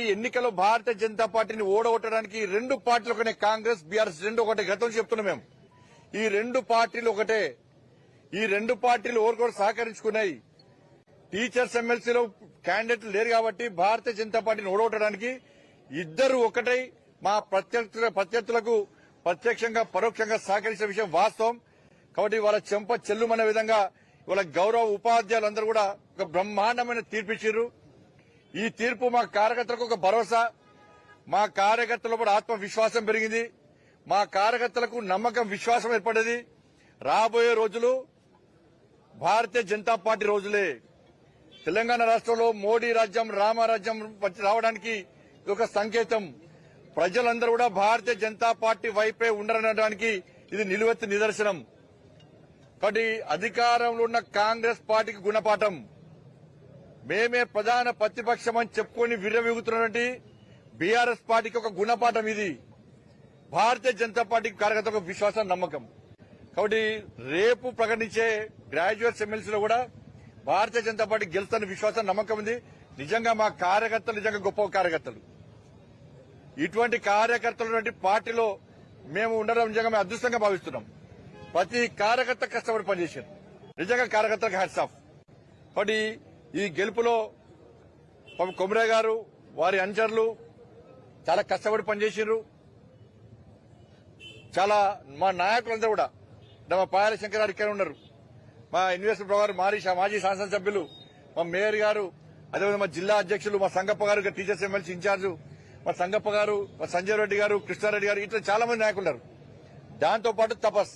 ఈ ఎన్నికల్లో భారతీయ జనతా పార్టీని ఓడగొట్టడానికి రెండు పార్టీలు ఒకటే కాంగ్రెస్ బీఆర్ఎస్ రెండు ఒకటే గతం చెప్తున్నాం మేము. ఈ రెండు పార్టీలు ఒకటే. ఈ రెండు పార్టీలు ఓరుకోరు సహకరించుకున్నాయి. టీచర్స్ ఎమ్మెల్సీలో క్యాండిడేట్లు లేరు కాబట్టి భారతీయ జనతా పార్టీని ఓడగొట్టడానికి ఇద్దరు ఒకటై మా ప్రత్యర్థుల ప్రత్యర్థులకు ప్రత్యక్షంగా పరోక్షంగా సహకరించిన విషయం వాస్తవం. కాబట్టి వాళ్ళ చెంప చెల్లుమనే విధంగా వాళ్ళ గౌరవ ఉపాధ్యాయులందరూ కూడా ఒక బ్రహ్మాండమైన తీర్పిచ్చిర్రు ఈ తీర్పు మా కార్యకర్తలకు ఒక భరోసా. మా కార్యకర్తల కూడా ఆత్మవిశ్వాసం పెరిగింది. మా కార్యకర్తలకు నమ్మకం విశ్వాసం ఏర్పడేది. రాబోయే రోజులు భారతీయ జనతా పార్టీ రోజులే. తెలంగాణ రాష్ట్రంలో మోడీ రాజ్యం రామరాజ్యం వచ్చి రావడానికి ఇది ఒక సంకేతం. ప్రజలందరూ కూడా భారతీయ జనతా పార్టీ వైపే ఉండడానికి ఇది నిలువెత్తు నిదర్శనం. కాబట్టి అధికారంలో ఉన్న కాంగ్రెస్ పార్టీకి గుణపాఠం. మేమే ప్రధాన ప్రతిపక్షం అని చెప్పుకొని విర్రవిగుతున్నటువంటి బీఆర్ఎస్ పార్టీకి ఒక గుణపాఠం ఇది. భారతీయ జనతా పార్టీ కార్యకర్తలకు విశ్వాసం నమ్మకం. కాబట్టి రేపు ప్రకటించే గ్రాడ్యుయేట్స్ ఎమ్మెల్సీలో కూడా భారతీయ జనతా పార్టీ గెలుస్తున్న విశ్వాసం నమ్మకం ఉంది. నిజంగా మా కార్యకర్తలు నిజంగా గొప్ప కార్యకర్తలు. ఇటువంటి కార్యకర్తలు పార్టీలో మేము ఉండడం నిజంగా మేము అదృష్టంగా భావిస్తున్నాం. ప్రతి కార్యకర్త కష్టపడి పనిచేశారు. నిజంగా కార్యకర్తలకు హ్యాట్స్ ఆఫ్. కాబట్టి ఈ గెలుపులో కొమరే గారు వారి అనుచరులు చాలా కష్టపడి పనిచేసారు చాలా మా నాయకులంతా కూడా మా పాయల శంకర్ గారు ఇక్కడ ఉన్నారు. మా ఇన్వెస్టర్ గారు మాజీ మాజీ శాసనసభ్యులు మా మేయర్ గారు అదేవిధంగా మా జిల్లా అధ్యక్షులు మా సంగప్ప గారు టీచర్స్ ఎమ్మెల్సీ ఇన్ఛార్జ్ మా సంగప్ప గారు మా సంజయ్ రెడ్డి గారు కృష్ణారెడ్డి గారు ఇట్లా చాలా మంది నాయకులు ఉన్నారు. దాంతో పాటు తపస్